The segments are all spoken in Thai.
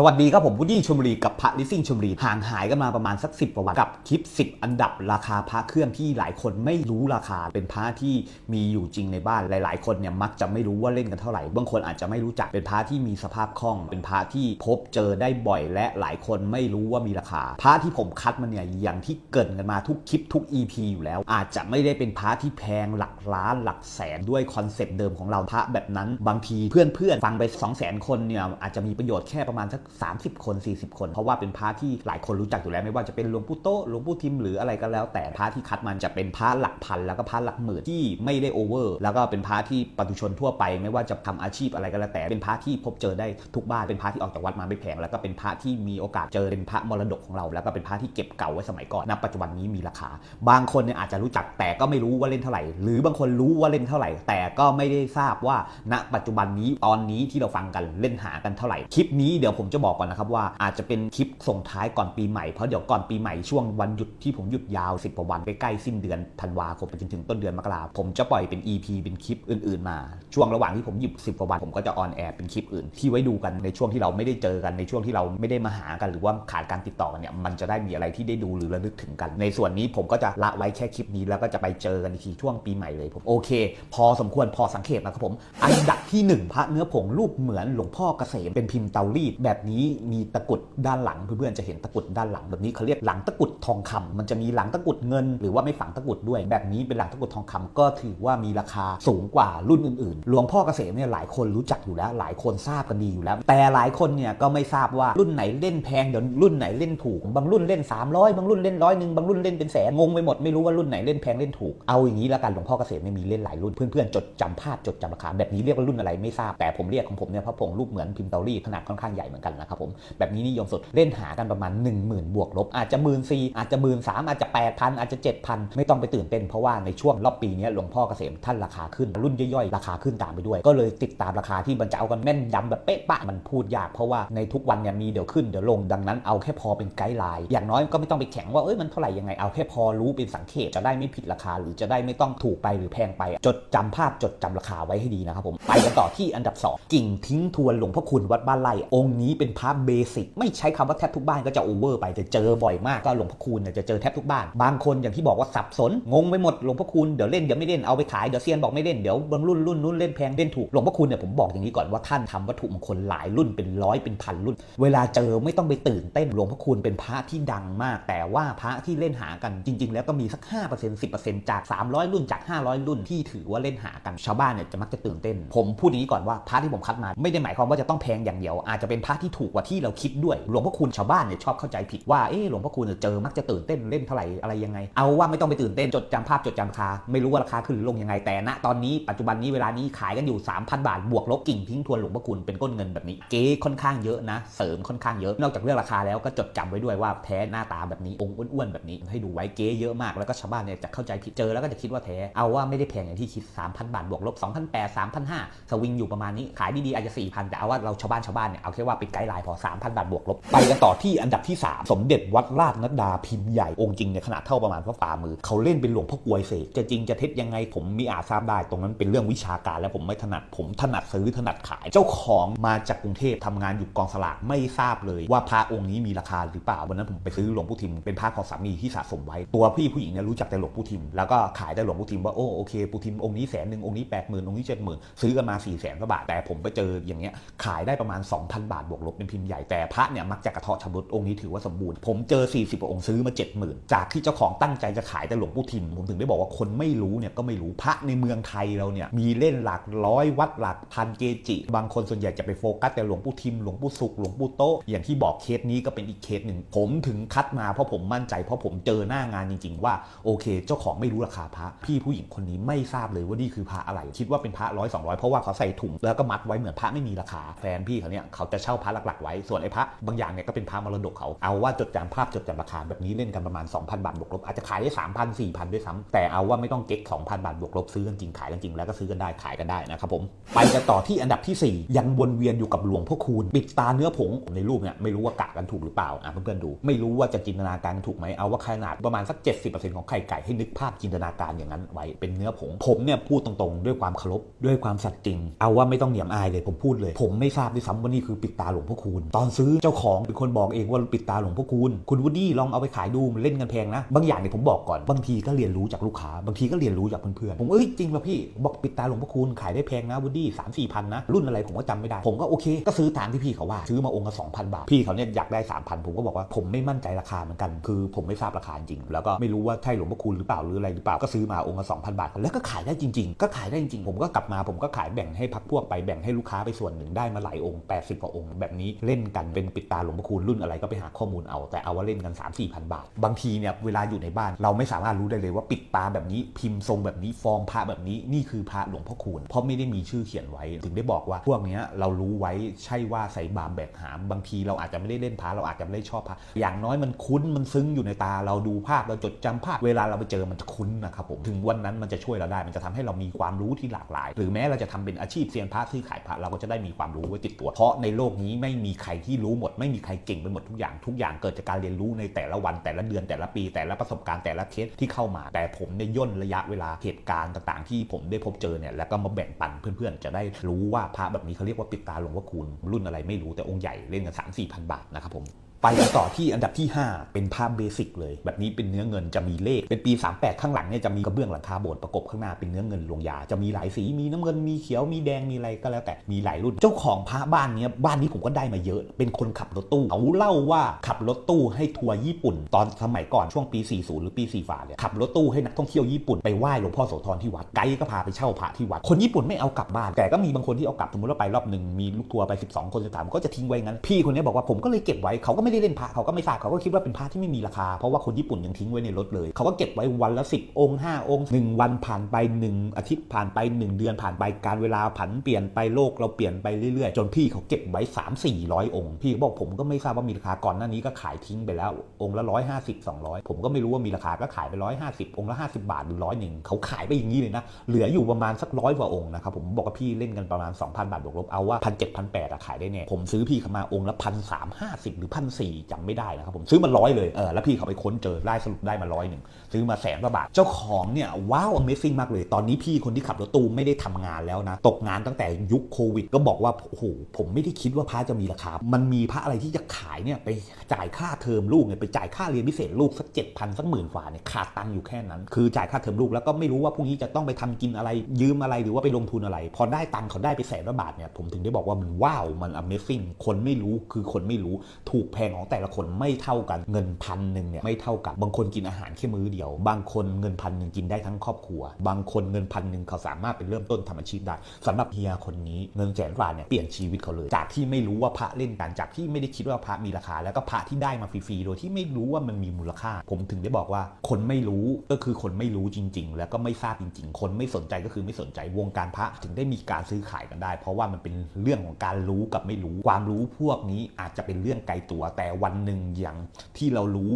สวัสดีครับผมวุฒิชมรีกับพระลิซิ่งชมรีห่างหายกันมาประมาณสัก 10กว่าวันกับคลิป 10 อันดับราคาพระเครื่องที่หลายคนไม่รู้ราคาเป็นพระที่มีอยู่จริงในบ้านหลาย ๆ คนเนี่ยมักจะไม่รู้ว่าเล่นกันเท่าไหร่บางคนอาจจะไม่รู้จักเป็นพระที่มีสภาพคล่อง เป็นพระที่พบเจอได้บ่อย และหลายคนไม่รู้ว่ามีราคาพระที่ผมคัดมาเนี่ยอย่างที่เกินกันมาทุกคลิปทุก EP อยู่แล้ว อาจจะไม่ได้เป็นพระที่แพงหลักล้านหลักแสนด้วยคอนเซปต์เดิมของเราพระแบบนั้นบางทีเพื่อนๆฟังไป 2 0 0 0 0 0 คนเนี่ยอาจจะมีประโยชน์แค่ประมาณสัก30 คน 40 คน เพราะว่าเป็นพระที่หลายคนรู้จักอยู่แล้วไม่ว่าจะเป็นหลวงปู่โตหลวงปู่ทิมหรืออะไรก็แล้ว แต่พระที่คัดมันจะเป็นพระหลักพันแล้วก็พระหลักหมื่นที่ไม่ได้โอเวอร์แล้วก็เป็นพระที่ปัตุชนทั่วไป ไม่ว่าจะทำอาชีพอะไรก็แล้วแต่เป็นพระที่พบเจอได้ทุกบ้านเป็นพระที่ออกจากวัดมาไม่แพงแล้วก็เป็นพระที่มีโอกาสเจอเป็นพระมรดกของเรา แล้วก็เป็นพระที่เก็บเก่าไว้สมัยก่อนณปัจจุบันนี้มีราคา บางคนเนี่ยอาจจะรู้จักแต่ก็ไม่รู้ว่าเล่นเท่าไหร่ หรือบางคนรู้ว่าเล่นเท่าไหร่ แต่ก็ไม่ได้ทราบว่าณปัจจุบันนี้ตอนนี้ที่เราฟังกันเล่นหากันเท่าไหร่คลิปนี้เดี๋ยวผมจะบอกก่อนนะครับว่าอาจจะเป็นคลิปส่งท้ายก่อนปีใหม่ เพราะเดี๋ยวก่อนปีใหม่ช่วงวันหยุดที่ผมหยุดยาว 10กว่าวันใกล้ๆสิ้นเดือนธันวาคมไปจนถึงต้นเดือนมกราผมจะปล่อยเป็น EP เป็นคลิปอื่นๆ มา ช่วงระหว่างที่ผมหยุด10กว่าวันผมก็จะออนแอร์เป็นคลิปอื่น ที่ไว้ดูกันในช่วงที่เราไม่ได้เจอกันในช่วงที่เราไม่ได้มาหากันหรือว่าขาดการติดต่อกันเนี่ยมันจะได้มีอะไรที่ได้ดูหรือระลึกถึงกัน ในส่วนนี้ผมก็จะละไว้แค่คลิปนี้แล้วก็จะไปเจอกันอีกทีช่วงปีใหม่เลยผมโอเค พอสมควรพอสังเกตนะครับผมอันดับที่ 1 พระเนื้อผงรูปเหมือนหลวงพ่อเกษมเป็นพิมพ์เตารีดแบบนี้มีตะกุดด้านหลังเพื่อนๆจะเห็นตะกุดด้านหลังแบบนี้เขาเรียกหลังตะกุดทองคำมันจะมีหลังตะกุดเงิน หรือว่าไม่ฝังตะกุดด้วย แบบนี้เป็นหลังตะกุดทองคำก็ถือว่ามีราคาสูงกว่ารุ่นอื่นๆ หลวงพ่อเกษมเนี่ยหลายคนรู้จักอยู่แล้ว หลายคนทราบกันดีอยู่แล้ว แต่หลายคนเนี่ยก็ไม่ทราบว่ารุ่นไหนเล่นแพงเดี๋ยวรุ่นไหนเล่นถูก บางรุ่นเล่น 300 บางรุ่นเล่นร้อยหนึ่งบางรุ่นเล่นเป็นแสนงงไปหมดไม่รู้ว่ารุ่นไหนเล่นแพงเล่นถูกเอาอย่างนี้แล้วกันหลวงพ่อเกษมเนี่มีเล่นหลายรุ่นเพื่อนๆจดจำภาพจดจำราคาแบบนี้เรียกว่ารุ่นอะไรไม่ทราบแต่ผมเรียกของผมเนี่ยพระผงรูปเหมือนพิมพ์เตารีดขนาดค่อนข้างใหญ่เหมือนกันนะครับผมแบบนี้นิยมสุดเล่นหากันประมาณ 1 0,000 บวกลบ อาจจะหมื่นสี่อาจจะหมื่นสามอาจจะ 8,000 อาจจะ 7,000 ไม่ต้องไปตื่นเต้นเพราะว่าในช่วงรอบปีนี้หลวงพ่อเกษมท่านราคาขึ้นรุ่นย่อยๆ ราคาขึ้นตามไปด้วย ก็เลยติดตามราคาที่มันจะเอากันแม่นยำแบบเป๊ะปะมันพูดยากเพราะว่าในทุกวันเนี่ยมีเดี๋ยวขึ้นเดี๋ยวลงดังนั้นเอาแค่พอเป็นไกด์ไลน์อย่างน้อยก็ไม่ต้องไปแข่งว่าเอ้ยมันเท่าไหร่ยังไงเอาแค่พอรู้เป็นสังเกตจะได้ไม่ผิดราคา หรือจะได้ไม่ต้องถูกไปหรือแพงไป จดจำภาพจดจำราคาไว้ให้ดีนะครับผมไปกันต่อที่อันดับ 2 กิ่งทิ้งทวนหลวงพ่อคุณวัดบ้านไร่องค์นี้เป็นพระเบสิกไม่ใช้คำว่าแทบทุกบ้านก็จะโอเวอร์ไปแต่เจอบ่อยมากก็หลวงพ่อคุณเนี่ยจะเจอแทบทุกบ้าน บางคนอย่างที่บอกว่าสับสนงงไปหมดหลวงพ่อคุณเดี๋ยวเล่นเดี๋ยวไม่เล่นเอาไปขายเดี๋ยวเซียนบอกไม่เล่นเดี๋ยวบางรุ่นรุ่นนู้นเล่นแพงเล่นถูกหลวงพ่อคุณเนี่ยผมบอกอย่างนี้ก่อนว่าท่านทำวัตถุมงคลหลายรุ่นเป็นร้อยเป็นพันรุ่น เวลาเจอไม่ต้องไปตื่นเต้นหลวงพ่อคุณเป็นพระที่ดังมาก แต่ว่าพระที่เล่นหากันจริง ๆ แล้วก็มีสัก 5% 10%จาก 300 รุ่นจาก 500 รุ่นที่ถือว่าเล่นหากันชาวบ้านเนี่ยจะมักจะตื่นเต้น ผมพูดอย่างนี้ก่อนว่าพระที่ผมคัดมาไม่ได้หมายความว่าจะต้องแพงอย่างเดียวอาจจะเป็นพระที่ถูกกว่าที่เราคิดด้วย หลวงพ่อคุณชาวบ้านเนี่ยชอบเข้าใจผิดว่าเออหลวงพ่อคุณเจอมักจะตื่นเต้นเล่นเท่าไหร่อะไรยังไง เอาว่าไม่ต้องไปตื่นเต้นจดจำภาพจดจำราคาไม่รู้ว่าราคาขึ้นหรือลงยังไงแต่ณตอนนี้ปัจจุบันนี้เวลานี้ขายกันอยู่ 3,000 บาทบวกลบกิ่งทิ้งทวนหลวงพ่อคุณเป็นก้นเงินแบบนี้เก๊ค่อนข้างเยอะนะเสริมค่อนข้างเยอะนอกจากเรื่องราคาแล้วก็จดจำไว้ด้วยว่าแท้หน้าตาแบบนี้องค์อ้วนๆแบบนี้ให้ดูไว้เก๊เยอะมากแล้วก็ชาวบ้านเนี่ยจะเข้าใจผิดเจอแล้วก็จะคิดว่าแท้เอาว่าไม่ได้แพงอย่างที่คิด 3,000 บาทบวกลบ2,800 3,500สวิงอยู่ประมาณนี้ขายดีๆอาจจะ4,000แต่เอาว่าเราชาวบ้านชาวบ้านเนี่ยเอาแค่ว่าเป็นกด์ไลน์พอ 3,000 บาทบวกลบ ไปกันต่อที่อันดับที่ 3 สมเด็จวัดราชนัดดาพิมพ์ใหญ่ องค์จริงเนี่ยขนาดเท่าประมาณว่าฝ่ามือ เขาเล่นเป็นหลวงพ่อกลวยเสกจะจริงจะเท็จยังไงผมมีอาจทราบได้ ตรงนั้นเป็นเรื่องวิชาการและผมไม่ถนัด ผมถนัดซื้อถนัดขาย เจ้าของมาจากกรุงเทพทำงานอยู่กองสลากไม่ทราบเลย ว่าพระองค์นี้มีราคาหรือเปล่าวันนั้นผมไปซื้อหลวงปู่ทิมเป็นพระของสามีที่สะสมไว้ ตัวพี่ผู้หญิงเนี่ยรู้จักแต่หลวงปู่ทิม แล้วก็ขายได้หลวงปู่ทิมว่าโอ้โอเคปู่ทิมองค์นี้แสนหนึ่งองค์นี้แปดหมื่นองค์นี้เจ็ดหมื่นซื้อกันมา4ี่แสนกว่าบาทแต่ผมไปเจออย่างเงี้ยขายได้ประมาณ2,000บาทบวกลบเป็นพิมพ์ใหญ่แต่พระเนี่ยมักจะกระเทาะชำรุดองค์นี้ถือว่าสมบูรณ์ผมเจอ 40กว่าองค์ซื้อมา 70,000 จากที่เจ้าของตั้งใจจะขายแต่หลวงปู่ทิมผมถึงได้บอกว่าคนไม่รู้เนี่ยก็ไม่รู้พระในเมืองไทยเราเนี่ยมีเล่นหลักร้อยวัดหลักพันเกจิ บางคนส่วนใหญ่จะไปโฟกัสแต่หลวงปู่ทิมหลวงปู่สุขหลวงปู่โตอย่างที่บอกเคสนี้ก็เป็นอีกเคสหนึ่งผมถึงคัดมาเพราะผมมั่นใจเพราะผมเจอหน้างานจริง ๆ ว่าโอเค เจ้าของไม่รู้ราคาพระ พี่ผู้หญิงคนนี้ไม่ทราบเลยว่านี่คือพระอะไรคิดว่าเป็นพระร้อยสองร้อยเพราะว่าเขาใส่ถุงแล้วก็มัดไว้เหมือนพระไม่มีราคาแฟนพี่เขาเนี่ยเขาจะเช่าพระหลักๆไว้ ส่วนไอ้พระบางอย่างเนี่ยก็เป็นพระมรดกเขา เอาว่าจดจำภาพจดจำราคาแบบนี้เล่นกันประมาณ 2,000 บาทบวกลบอาจจะขายได้3,000 4,000 ด้วยซ้ำแต่เอาว่าไม่ต้องเก็ก2,000 บาทบวกลบซื้อกันจริงขายกันจริงแล้วก็ซื้อกันได้ขายกันได้นะครับผมไปกันต่อที่อันดับทีสี่ 4 ยังวนเวียนอยู่กับหลวงพ่อคูณปิดตาเนื้อผงในรูปเนี่ยไม่รู้ว่ากะกันถูกหรือเปล่าอะเพื่อนๆดูไม่รู้ว่าจะจินตนาการถูกไหมเอาว่าขนาดประมาณสัก 70%ของไข่ไก่ให้นึกภาพจินตนาการอย่างนั้นไว้เป็นเนื้อผงผมเนี่ยพูดตรงๆ ด้วยความเคารพด้วยความสัตย์จริง เอาว่าไม่ต้องเหนียมอายเลยผมพูดเลย ผมไม่ทราบด้วยซ้ำว่านี่คือปิดตาหลวงพ่อพ่อคูณ ตอนซื้อเจ้าของเป็นคนบอกเองว่าปิดตาหลวงพ่อคูณ คุณวูดดี้ลองเอาไปขายดูมันเล่นกันแพงนะ บางอย่างเนี่ยผมบอกก่อน บางทีก็เรียนรู้จากลูกค้า บางทีก็เรียนรู้จากเพื่อนๆ ผมเอ้ยจริงป่ะพี่ บอกปิดตาหลวงพ่อคูณขายได้แพงนะวูดดี้สามสี่พันนะ รุ่นอะไรผมก็จำไม่ได้ ผมก็โอเค ก็ซื้อตามที่พี่เขาว่า ซื้อมาองค์ละสองพันบาท พี่เขาเนี่ยอยากได้สามพันผมก็บอกว่าผมไม่มั่นใจราคาเหมือนกัน คือผมไม่ทราบราคาจริง แล้วก็ไม่รู้ว่าใช่หลวงพ่อคูณหรือเปล่าหรืออะไรหรือเปล่า ก็ซื้อมาองค์ละสองพันบาท แล้วก็ขายได้จริง ๆ ก็ขายได้จริงๆผมก็กลับมาผมก็ขายแบ่งให้พักพวกไปแบ่งให้ลูกค้าไปส่วนหนึ่งได้มาหลายองค์80กว่าองค์แบบนี้เล่นกันเป็นปิดตาหลวงพ่อคูณรุ่นอะไรก็ไปหาข้อมูลเอาแต่เอาว่าเล่นกัน 3 4 0 0 0บาท บางทีเนี่ยเวลาอยู่ในบ้านเราไม่สามารถรู้ได้เลยว่าปิดตาแบบนี้พิมพ์ทรงแบบนี้ฟอร์มพระแบบนี้นี่คือพระหลวงพ่อคูณเพราะไม่ได้มีชื่อเขียนไว้ ถึงได้บอกว่าพวกเนี้ยเรารู้ไว้ใช่ว่าใส่บามแบกหามบางทีเราอาจจะไม่ได้เล่นพระเราอาจจะไม่ได้ชอบพระอย่างน้อยมันคุ้นมันซึ้งอยู่ในตาเราดูภาพเราจดจำภาพเวลาเราไปเจอมันจะคุ้นนะครับผมถึงวันนั้นมันจะช่วยเราได้ มันจะทำให้เรามีความรู้ที่หลากหลาย หรือแม้เราจะทำเป็นอาชีพเซียนพระซื้อขายพระเราก็จะได้มีความรู้ไว้ติดตัวเพราะในโลกนี้ไไม่มีใครที่รู้หมด ไม่มีใครเก่งไปหมดทุกอย่างทุกอย่างเกิดจากการเรียนรู้ในแต่ละวันแต่ละเดือนแต่ละปี แต่ละประสบการณ์แต่ละเคสที่เข้ามา แต่ผมเนี่ยย่นระยะเวลาเหตุการณ์ต่างๆ ที่ผมได้พบเจอเนี่ยแล้วก็มาแบ่งปันเพื่อนๆ จะได้รู้ว่าพระแบบนี้เขาเรียกว่าปิดตาหลวงว่าคูณรุ่นอะไรไม่รู้แต่องค์ใหญ่เล่นกันสามสี่พันบาทนะครับผม ไปต่อที่อันดับที่ 5 เป็นภาพเบสิกเลย แบบนี้เป็นเนื้อเงินจะมีเลขเป็นปี 38 ข้างหลังเนี่ยจะมีกระเบื้องหลังคาโบสถ์ประกบข้างหน้าเป็นเนื้อเงินลงยา จะมีหลายสีมีน้ำเงินมีเขียวมีแดงมีอะไรก็แล้วแต่มีหลายรุ่น เจ้าของพระบ้านเนี้ยบ้านนี้ผมก็ได้มาเยอะ เป็นคนขับรถตู้เขาเล่าว่าขับรถตู้ให้ทัวร์ญี่ปุ่น ตอนสมัยก่อนช่วงปี 40 หรือปี4ฝาเนี่ยขับรถตู้ให้นักท่องเที่ยวญี่ปุ่นไปไหว้หลวงพ่อโสธรที่วัดไกด์ก็พาไปเช่าพระที่วัดคนญี่ปุ่นไม่เอากลับบ้าน แต่ก็มีบางคนที่เอากลับสมมติว่าไปรอบหนึ่งมีลูกทัวร์ไป 12 คน13ก็จะทิ้งไว้งั้นพี่คนนี้บอกว่าผมก็เลยเก็บไว้เขาก็ไม่ได้เล่นพระเขาก็ไม่ทราบเขาก็คิดว่าเป็นพระที่ไม่มีราคา เพราะว่าคนญี่ปุ่นยังทิ้งไว้ในรถเลย เขาก็เก็บไว้วันละ 10 องค์ 5 องค์ 1 วันผ่านไป 1 อาทิตย์ผ่านไป 1 เดือนผ่านไปการเวลาผันเปลี่ยนไปโลกเราเปลี่ยนไปเรื่อยๆ จนพี่เขาเก็บไว้ 3 4 0 0 องค์ พี่บอกผมก็ไม่ทราบว่ามีราคาก่อนหน้านี้ก็ขายทิ้งไปแล้วองค์ละ 150 200 ผมก็ไม่รู้ว่ามีราคาก็ขายไป 150 องค์ละ 50 บาทหรือร้อยหนึ่งเขาขายไปอย่างนี้เลยนะเหลืออยู่ประมาณสักร้อยกว่าองค์นะครับผมบอกว่าพี่เล่นกันประมาณ2,000บาทบวกลบเอาว่าพันเจ็ดพันแปดขายได้แน่ผมซื้อพี่เขามาองค์ละพันสามห้าสิบหรือพันสี่จำไม่ได้นะครับผมซื้อมาร้อยเลยเออแล้วพี่เขาไปค้นเจอได้สรุปได้มาร้อยหนึ่งซื้อมาแสนกว่าบาทเจ้าของเนี่ยว้าว Amazing มากเลย ตอนนี้พี่คนที่ขับรถตู้ไม่ได้ทำงานแล้วนะ ตกงานตั้งแต่ยุคโควิด ก็บอกว่าโอ้โหผมไม่ได้คิดว่าพระจะมีราคา มันมีพระอะไรที่จะขายเนี่ยไปจ่ายค่าเทอมลูกเนี่ยไปจ่ายค่าเรียนพิเศษลูกสักเจ็ดพันสักหมื่นกว่าเนี่ยขาดตังค์อยู่แค่นั้น คือจ่ายค่าเทอมลูกแล้วก็ไม่รู้ว่าพรุ่งนี้จะต้องไปทำกินอะไรยืมอะไรหรือว่าไปลงทุนอะไร พอได้ตังค์เขาได้ไปแสนกว่าบาทเนี่ยผมถึงได้บอกว่ามันว้าวมัน Amazing คนไม่รู้คือคนไม่รู้ถูกแพงของแต่ละคนไม่เท่ากันเงินพันหนึ่งเนี่ยไม่เท่ากัน บางคนกินอาหารแค่มื้อเดียว บางคนเงินพันหนึ่งกินได้ทั้งครอบครัว บางคนเงินพันหนึ่งเขาสามารถไปเริ่มต้นทำอาชีพได้สำหรับเฮียคนนี้เงินแสนกว่าเนี่ยเปลี่ยนชีวิตเขาเลย จากที่ไม่รู้ว่าพระเล่นกันจากที่ไม่ได้คิดว่าพระมีราคา แล้วก็พระที่ได้มาฟรีๆโดยที่ไม่รู้ว่ามันมีมูลค่า ผมถึงได้บอกว่า คนไม่รู้ก็คือคนไม่รู้จริง ๆ แล้วก็ไม่ทราบจริง ๆ คนไม่สนใจก็คือไม่สนใจวงการพระถึงได้มีการซื้อขายกันได้ เพราะว่ามันเป็นเรื่องของการรู้กับไม่รู้ความรู้พวกนี้อาจจะเป็นเรื่องไกลตัวแต่วันหนึ่งอย่างที่เรารู้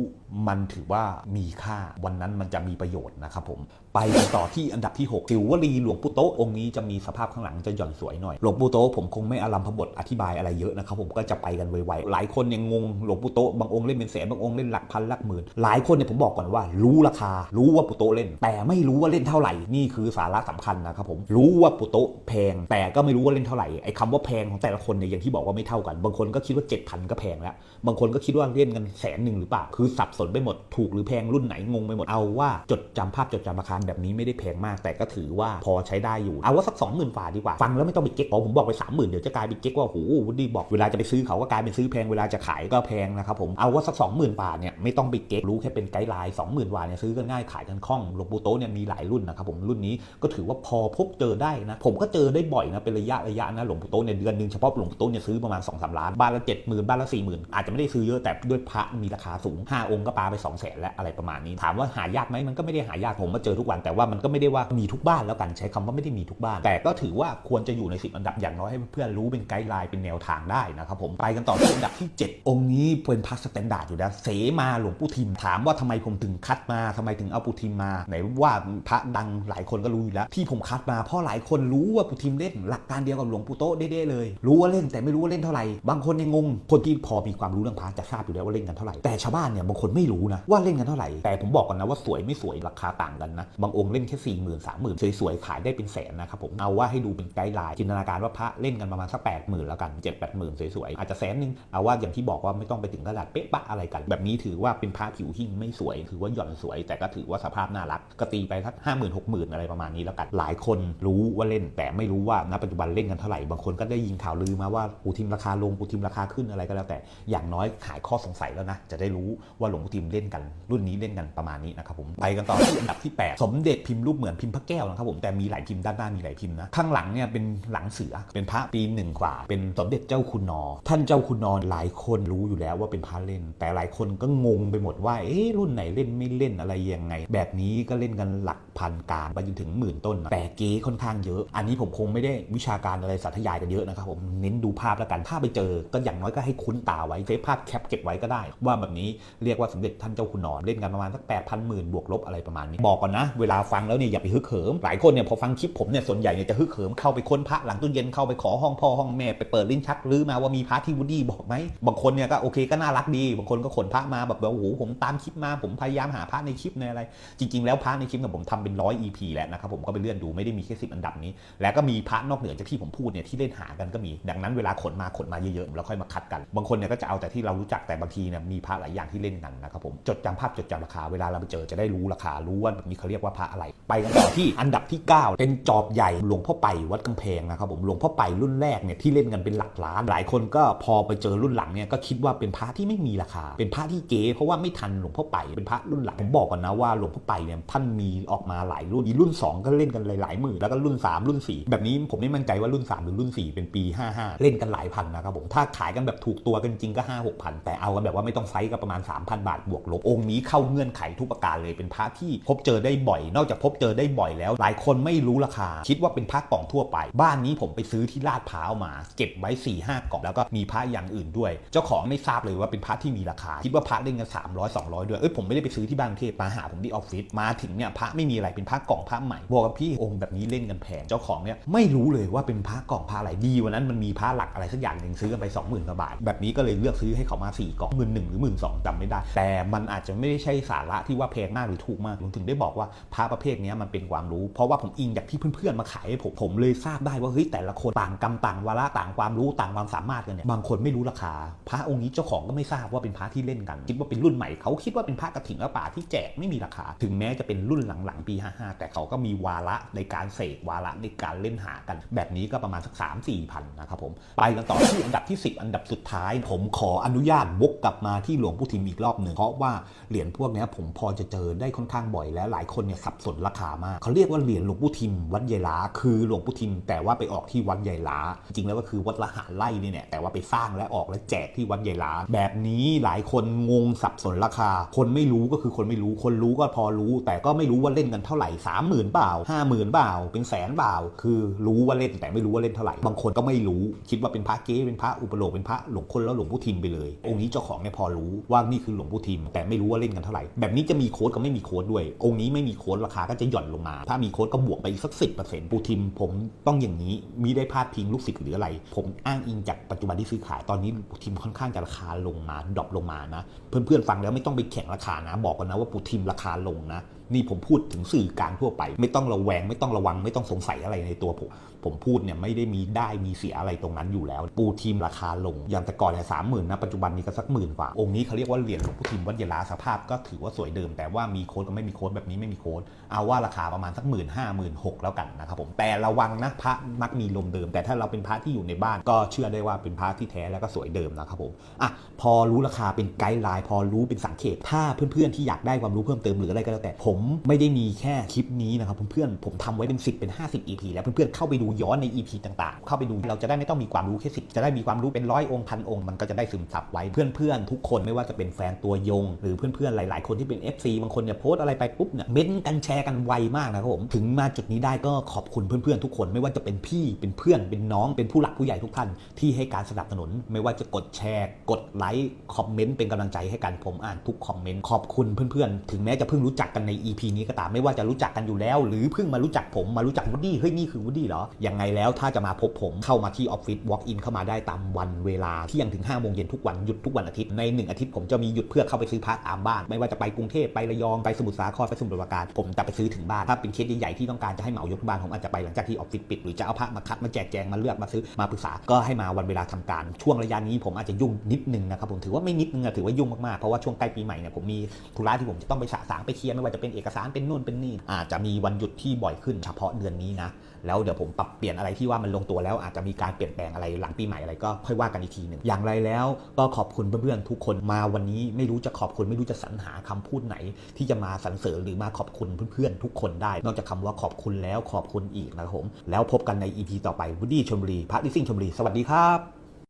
มันถือว่ามีค่าวันนั้นมันจะมีประโยชน์นะครับผม ไปกันต่อที่อันดับที่6สิวลีหลวงปู่โตองค์นี้จะมีสภาพข้างหลังจะหย่อนสวยหน่อยหลวงปู่โตผมคงไม่อารัมพบทอธิบายอะไรเยอะนะครับผมก็จะไปกันไวๆหลายคนยังงงหลวงปู่โตบางองค์เล่นเป็นแสนบางองค์เล่นหลักพันหลักหมื่นหลายคนเนี่ยผมบอกก่อนว่า รู้ราคา รู้ว่าปู่โตเล่น แต่ไม่รู้ว่าเล่นเท่าไหร่นี่คือสาระสำคัญนะครับผมรู้ว่าปู่โตแพง แต่ก็ไม่รู้ว่าเล่นเท่าไหร่ไอ้คำว่าแพงของแต่ละคนเนี่ยอย่างที่บอกว่าไม่เท่ากัน บางคนก็คิดว่า7,000ก็แพงแล้วบางคนก็คิดว่าเล่นกันแสนหนึ่งหรือเปล่าคือสับสนไปหมดถูกหรือแพงรุ่นไหนงงไปหมดเอาว่าจดจำภาพจดจำราคาแบบนี้ไม่ได้แพงมาก แต่ก็ถือว่าพอใช้ได้อยู่ เอาว่าสักสองหมื่นฝ่าดีกว่า ฟังแล้วไม่ต้องไปเก๊กพอผมบอกไปสามหมื่นเดี๋ยวจะกลายเป็นเก๊กว่าโอ้โหวุฒิบอกเวลาจะไปซื้อเขาก็กลายเป็นซื้อแพงเวลาจะขายก็แพงนะครับผมเอาว่าสักสองหมื่นบาทเนี่ยไม่ต้องไปเก๊กรู้แค่เป็นไกด์ไลน์สองหมื่นบาทเนี่ยซื้อกันง่ายขายกันคล่องหลวงปู่โตเนี่ยมีหลายรุ่นนะครับผมรุ่นนี้ก็ถือว่าพอพบเจอได้นะผมก็เจอได้บ่อยนะเป็นระยะระยะนะหลวงปู่โตเนี่ยเดือนหนึ่งเฉพาะหลวงปู่โตเนี่ยซื้อประมาณ2อสล้านบ้านละเจ็ดหมื่นบ้านละสี่หมื่นอาจจะไม่ได้ซื้อเยอะแต่ด้วยพระมีราคาสูง5องค์ก็ปาไป2องแสนและอะไรประมาณนี้ถามว่าหายากไหมมันก็ไม่ได้หายากผมมาเจอทุกวันแต่ว่ามันก็ไม่ได้ว่ามีทุกบ้านแล้วกันใช้คำว่าไม่ได้มีทุกบ้าน แต่ก็ถือว่าควรจะอยู่ในสิบอันดับอย่างน้อยให้เพื่อนรู้เป็นไกด์ไลน์เป็นแนวทางได้นะครับผมไปกันต่อที่อันดับที่ 7 องค์นี้เป็นพระสแตนดาร์ดอยู่แล้วเสมาหลวงปู่ทิมถามว่าทำไมผมถึงคัดมาทำไมถึงเอาปู่ทิมมาไหนว่าพระดังหลายคนก็รู้อยู่แล้ว ที่ผมคัดมาเพราะหลายคนรู้ว่าปู่ทิมเล่นหลักการเดียวกับหลวงปู่โตะเด้ๆเลย รู้ว่าเล่นแต่ไม่รู้ว่าเล่นเท่าไหร่บางคนยังงงคนที่พอมีความรู้เรื่องพระจะทราบอยู่แล้วว่าเล่นกันเท่าไหร่แต่ชาวบ้านเนี่ยบางคนไม่รู้นะว่าเล่นกันเท่าไหร่แต่ผมบอกก่อนนะว่าสวยไม่สวยราคาต่างกันนะบางองค์เล่นแค่สี่หมื่นสามหมื่นสวยๆ ขายได้เป็นแสนนะครับผมเอาว่าให้ดูเป็นไกด์ไลน์จินตนาการว่าพระเล่นกันประมาณสักแปดหมื่นแล้วกันเจ็ดแปดหมื่นสวยๆอาจจะแสนนึงเอาว่าอย่างที่บอกว่าไม่ต้องไปถึงขนาดเป๊ะปะอะไรกัน แบบนี้ถือว่าเป็นพระผิวหิ่งไม่สวย ถือว่าหย่อนสวย แต่ก็ถือว่าสภาพน่ารักก็ตีไปสักห้าหมื่นหกหมื่นอะไรประมาณนี้แล้วกันหลายคนรู้ว่าเล่น แต่ไม่รู้ว่าณปัจจุบันเล่นกันเท่าไหร่บางคนก็ได้ยินข่าวลือมาว่าปูทิมราคาลงปูทิมราคาขึ้นอะไรก็แล้วแต่อย่างน้อยขายข้อสงสัยแล้วนะจะได้รู้ว่าหลวงปูทิมเล่นกัน รุ่นนี้เล่นกันประมาณนี้นะครับผมไปกันต่ออันดับที่ 8 สมมเด็จพิมพ์รูปเหมือนพิมพ์พระแก้วนะครับผมแต่มีหลายพิมพ์ด้านหน้ามีหลายพิมพ์นะข้างหลังเนี่ยเป็นหลังเสือเป็นพระปีหนึ่งกว่า เป็นสมเด็จเจ้าคุณนอ ท่านเจ้าคุณนอหลายคนรู้อยู่แล้วว่าเป็นพระเล่น แต่หลายคนก็งงไปหมดว่าเอ๊ะรุ่นไหนเล่นไม่เล่นอะไรยังไง แบบนี้ก็เล่นกันหลักพันกลางไปจนถึงหมื่นต้น แต่เก๊ค่อนข้างเยอะ อันนี้ผมคงไม่ได้วิชาการอะไรสาธยายกันเยอะนะครับผมเน้นดูภาพแล้วกันถ้าไปเจอก็อย่างน้อยก็ให้คุ้นตาไว้เซฟภาพแคปเก็บไว้ก็ได้ ว่าแบบนี้เรียกว่าสมเด็จท่านเจ้าคุณนอนเล่นกันประมาณสักแปดพันหมื่นบวกลบอะไรประมาณนี้บอกก่อนนะเวลาฟังแล้วเนี่ยอย่าไปฮึกเหิม หลายคนเนี่ยพอฟังคลิปผมเนี่ยส่วนใหญ่เนี่ยจะฮึกเหิมเข้าไปค้นพระหลังตู้เย็นเข้าไปขอห้องพ่อห้องแม่ไปเปิดลิ้นชักรื้อมาว่ามีพระที่วูดดี้บอกไหมบางคนเนี่ยก็โอเคก็น่ารักดี บางคนก็ขนพระมาแบบว่าโอ้โหผมตามคลิปมาผมพยายามหาพระในคลิปในอะไร จริง ๆ แล้วพระในคลิปเนี่ยผมทำเป็นร้อย EP แล้วนะครับผมก็ไปเลื่อนดูไม่ได้มีแค่สิบอันดับนี้ แล้วก็มีพระนอกเหนือจากที่ผมพูดเนี่ยที่เล่นหากันก็มี ดังนั้นเวลาขนมาขนมาเยอะๆแล้วค่อยมาคัดกัน บางคนเนี่ยก็จะเอาแต่ที่เรารู้จักแต่บางทีเนี่ยมีพระหลายอย่างที่เล่นกันนะครับผมจดจำภาพจดจำราคาเวลาเราไปเจอจะได้รู้ราคารู้ว่าแบบนี้เขาเรียกว่าพระอะไร ไปกันต่อที่อันดับที่ 9 เป็นจอบใหญ่หลวงพ่อไปวัดกำแพงนะครับผมหลวงพ่อไปรุ่นแรกเนี่ยที่เล่นกันเป็นหลักล้าน หลายคนก็พอไปเจอรุ่นหลังเนี่ยก็คิดว่าเป็นพระที่ไม่มีราคา เป็นพระที่เก๋เพราะว่าไม่ทันหลวงพ่อไปเป็นพระรุ่นหลังผมบอกก่อนนะว่าหลวงพ่อไปเนี่ยท่านมีออกมาหลายรุ่นรุ่น 2 ก็เล่นกันหลายๆหมื่นแล้วก็รุ่น 3 รุ่น 4 แบบนี้ผมไม่มั่นใจว่ารุ่น 3 หรือรุ่น 4 เป็นปี 55 เล่นกันหลายพันนะครับผมถ้าขายกันแบบถูกตัวกันจริงก็5 6พันแต่เอากันแบบว่าไม่ต้องไซส์ก็ประมาณ 3,000 บาทบวกลบองค์นี้เข้าเงื่อนไขทุกประการเลยเป็นพระที่พบเจอได้บอย นอกจากพบเจอได้บ่อยแล้ว หลายคนไม่รู้ราคา คิดว่าเป็นพระกล่องทั่วไป บ้านนี้ผมไปซื้อที่ลาดพร้าวมา เก็บไว้4ี่ห้ากล่องแล้วก็มีพระอย่างอื่นด้วย เจ้าของไม่ทราบเลยว่าเป็นพระที่มีราคา คิดว่าพระเล่นกัน300 200ด้วยเอ้ยผมไม่ได้ไปซื้อที่บ้านกรุงเทพมาหาผมที่ออฟฟิศมาถึงเนี่ยพระไม่มีอะไรเป็นพระกล่องพระใหม่บอกกับพี่องค์แบบนี้เล่นกันแพงเจ้าของเนี่ยไม่รู้เลยว่าเป็นพระกล่องพระอะไรดีวันนั้นมันมีพระหลักอะไรสักอย่างหนึ่งซื้อกันไป 20,000กว่าบาท แบบนี้ก็เลยเลือกซื้อให้เขามา4กล่องหมื่นหนึ่งหรือหมื่นสองจำไม่ได้ แต่มันอาจจะไม่ได้ใช่สาระที่ว่าแพงมากหรือถูกมากผมถึงได้บอกว่าพระประเภทนี้มันเป็นความรู้ เพราะว่าผมอิงจากที่เพื่อนๆมาขายให้ผมผมเลยทราบได้ว่าเฮ้ยแต่ละคนต่างกรรมต่างวาระต่างความรู้ต่างความสามารถกันเนี่ยบางคนไม่รู้ราคา พระองค์นี้เจ้าของก็ไม่ทราบว่าเป็นพระที่เล่นกัน คิดว่าเป็นรุ่นใหม่เขาคิดว่าเป็นพระกระถิ่นและป่าที่แจกไม่มีราคา ถึงแม้จะเป็นรุ่นหลังๆ ปี 55 แต่เขาก็มีวาระในการเสกวาระในการเล่นหากัน แบบนี้ก็ประมาณสัก 3 4พันนะครับผมไปกันต่อที่อันดับที่ 10 อันดับสุดท้าย ผมขออนุญาตวกกลับมาที่หลวงปู่ทิมอีกรอบหนึ่งเพราะว่าเหรียญพวกนี้ผมพอจะเจอได้ค่อนข้างบ่อยแล้วหลายคนเนี่ยสับสนราคามากเขาเรียกว่าเหรียญหลวงปู่ทิม วัดยายล้าคือหลวงปู่ทิม แต่ว่าไปออกที่วัดยายล้าจริงแล้วก็คือวัดละหาไล่นี่เนี่ยแต่ว่าไปสร้างและออกและแจกที่วัดยายล้าแบบนี้หลายคนงงสับสนราคา คนไม่รู้ก็คือคนไม่รู้คนรู้ก็พอรู้ แต่ก็ไม่รู้ว่าเล่นกันเท่าไหร่สามหมื่นเปล่าห้าหมื่นเปล่าเป็นแสนเปล่าคือรู้ว่าเล่นแต่ไม่รู้ว่าเล่นเท่าไหร่บางคนก็ไม่รู้คิดว่าเป็นพระเก๊เป็นพระอุปโลกเป็นพระหลวงคนแล้วหลวงปู่ทิมไปเลย องค์นี้เจ้าของเนี่ยพอรู้ว่านี่คือหลวงปู่ทิม แต่ไม่รู้ว่าเล่นกันเท่าไหร่แบบนี้จะมีโค้ดกับไม่มีโค้ดด้วย องค์นี้ไม่มีโค้ดราคาก็จะหย่อนลงมา ถ้ามีโค้ดก็บวกไปอีกสักสิบเปอร์เซ็นต์ปูทิม ผมต้องอย่างนี้มีได้พาดพิงลูกศิษย์หรืออะไร ผมอ้างอิงจากปัจจุบันที่ซื้อขายตอนนี้ปูทิมค่อนข้างจะราคาลงมาดรอปลงมานะ เพื่อนๆฟังแล้วไม่ต้องไปแข่งราคานะ บอกกันนะว่าปูทิมราคาลงนะ นี่ผมพูดถึงสื่อกลารทั่วไป ไม่ต้องระแวง ไม่ต้องระวัง ไม่ต้องสงสัยอะไรในตัวผม ผมพูดเนี่ยไม่ได้มีได้มีเสียอะไรตรงนั้นอยู่แล้ว ปูทีมราคาลง อย่างแต่ก่อนเนี่ยสามหมื่นนะปัจจุบันนี้ก็สักหมื่นกว่า องค์นี้เขาเรียกว่าเหรียญหลวงปู่ทิมวัดยาลาสภาพก็ถือว่าสวยเดิม แต่ว่ามีโค้ดกับไม่มีโค้ดแบบนี้ไม่มีโค้ดเอาว่าราคาประมาณสักหมื่นห้าหมื่นหกแล้วกันนะครับผมแต่ระวังนะพระมักมีลมเดิม แต่ถ้าเราเป็นพระที่อยู่ในบ้าน ก็เชื่อได้ว่าเป็นพระที่แท้แล้วก็สวยเดิมนะครับผมอะพอรู้ราคาเป็นไกด์ไลน์พอรู้เป็นสังเกตถ้าเพื่อนๆที่อยากได้ความรู้เพิ่มเติมหรืออะไรก็แล้วแต่ผมไม่ได้มีแค่คลิปนี้นะครับเพื่อนๆผมทำไว้เป็น 10 เป็น 50 EP แล้วเพื่อนๆเข้าไปดูย้อนใน EP ต่างๆ เข้าไปดูเราจะได้ไม่ต้องมีความรู้แค่สิจะได้มีความรู้เป็นร้อยองค์พันองค์มันก็จะได้ซึมซับไว้เพื่อนๆทุกคนไม่ว่าจะเป็นแฟนตัวยง หรือเพื่อนๆหลาย ๆ คนที่เป็น FC บางคนเนี่ยโพสต์อะไรไปปุ๊บเนี่ยเม้นต์กันแชร์กันไวมากนะครับผมถึงมาจุดนี้ได้ก็ขอบคุณเพื่อนๆทุกคนไม่ว่าจะเป็นพี่เป็นเพื่อนเป็นน้องเป็นผู้หลักผู้ใหญ่ทุกท่านที่ให้การสนับสนุน ไม่ว่าจะกดแชร์กดไลค์คอมเมนต์เป็นกำลังใจให้กันผมอ่านทุกคอมเมนต์ขอบคุณเพื่อนๆ ถึงแม้จะเพิ่งรู้จักกันใน EP นี้ก็ตามไม่ว่าจะรู้จักกันอยู่แล้ว หรือเพิ่งมารู้จักผมมารู้จักวูดดี้เฮ้ยนี่คือวูดดี้เหรอยังไงแล้วถ้าจะมาพบผมเข้ามาที่ออฟฟิศ walk in เข้ามาได้ตามวันเวลาเที่ยงถึง5โมงเย็นทุกวันหยุดทุกวันอาทิตย์ในหนึ่งอาทิตย์ผมจะมีหยุดเพื่อเข้าไปซื้อพระตามบ้าน ไม่ว่าจะไปกรุงเทพไประยองไปสมุทรสาครไปสมุทรปราการผมจะไปซื้อถึงบ้านถ้าเป็นเคสใหญ่ๆที่ต้องการจะให้เหมายกบ้านผมอาจจะไปหลังจากที่ออฟฟิศปิดหรือจะเอาพระมาคัดมาแจกแจงมาเลือกมาซื้อมาปรึกษาก็ให้มาวันเวลาทำการ ช่วงระยะนี้ผมอาจจะยุ่งนิดนึงนะครับผมถือว่าไม่นิดนึงอะถือว่ายุ่งมากๆเพราะว่าช่วงใกล้ปีใหม่เนี่ยผมมีธุระที่ผมจะต้องไปสะสางไปเคลียร์ไม่ว่าจะเป็นเอกสารเป็นนู่นเป็นนี่อาจจะมีวันหยุดที่บ่อยขึ้นเฉพาะเดือนนี้นะแล้วเดี๋ยวผมปรับเปลี่ยนอะไรที่ว่ามันลงตัวแล้วอาจจะมีการเปลี่ยนแปลงอะไรหลังปีใหม่อะไรก็ค่อยว่ากันอีกทีหนึ่งอย่างไรแล้วก็ขอบคุณเพื่อนๆทุกคนมาวันนี้ไม่รู้จะขอบคุณไม่รู้จะสรรหาคำพูดไหน ที่จะมาสรรเสริญหรือมาขอบคุณเพื่อนๆทุกคนได้ นอกจากคำว่าขอบคุณแล้วขอบคุณอีกนะครับผมแล้วพบกันใน EP ต่อไปวูดดี้ชมรีพระลิซิ่งชมรีสวัสดีครับ